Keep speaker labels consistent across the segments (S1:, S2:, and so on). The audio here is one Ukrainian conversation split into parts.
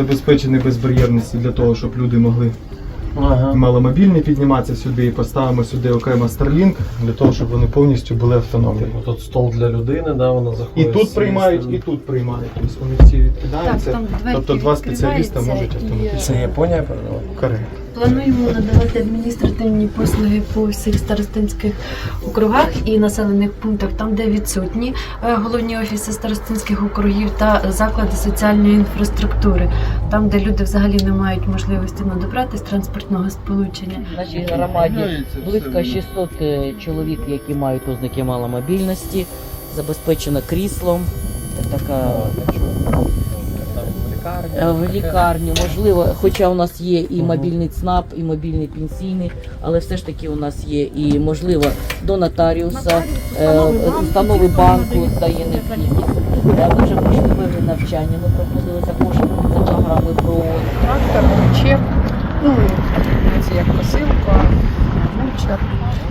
S1: забезпечений безбар'єрністю для того, щоб люди могли
S2: Ага.
S1: маломобільні підніматися сюди і поставимо сюди окремо Starlink для того, щоб вони повністю були автономні.
S2: Тут стол для людини, да, вона заходить. з
S1: тут приймають, і тут приймають. Тобто вони всі відкидаються.
S3: Так, там
S1: тобто два спеціаліста можуть
S3: і-
S1: автоматично.
S2: Це Японія передала?
S1: Коректно.
S3: Плануємо надавати адміністративні послуги по всіх старостинських округах і населених пунктах, там, де відсутні е, головні офіси старостинських округів та заклади соціальної інфраструктури, там, де люди взагалі не мають можливості надобратись транспортного сполучення.
S4: В нашій громаді близько 600 е, чоловік, які мають ознаки маломобільності, забезпечено кріслом. Така
S2: Там в лікарні.
S4: е, можливо, хоча у нас є і мобільний ЦНАП, і мобільний пенсійний, але все ж таки у нас є і можливо до нотаріуса, е, установи банку дає необхідність. Дуже можливе навчання. Ми проходили за програми ПРО.
S5: трактор, причеп, ну, ці як косилка, мульчер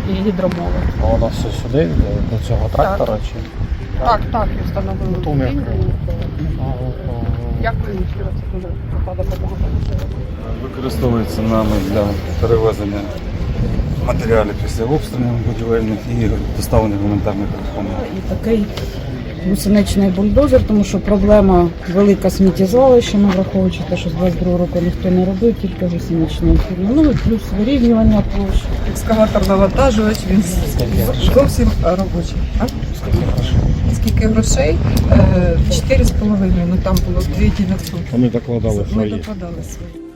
S5: і гідромови.
S2: А Воно все сюди, до- до цього трактора чи?
S5: Так, так, і встановили
S2: Ну, ми
S5: будинку.
S2: Ага.
S5: Дякую щиро, це дуже допомога.
S6: Використовується нами для перевезення матеріалів після обстрілів будівельних і доставлення гуманітарних допомог.
S7: І такий гусеничний бульдозер, тому що проблема велика сміттєзвалища, ну, враховуючи те, що з 22 року ніхто не робив, тільки гусеничний. Ну і плюс вирівнювання площ.
S8: екскаватор навантажувач, він зовсім робочий. А? Скільки грошей? Е, Чотири з половиною, ну там було 2900.
S2: Вони докладали
S8: Ми
S2: свої.
S8: докладали свої.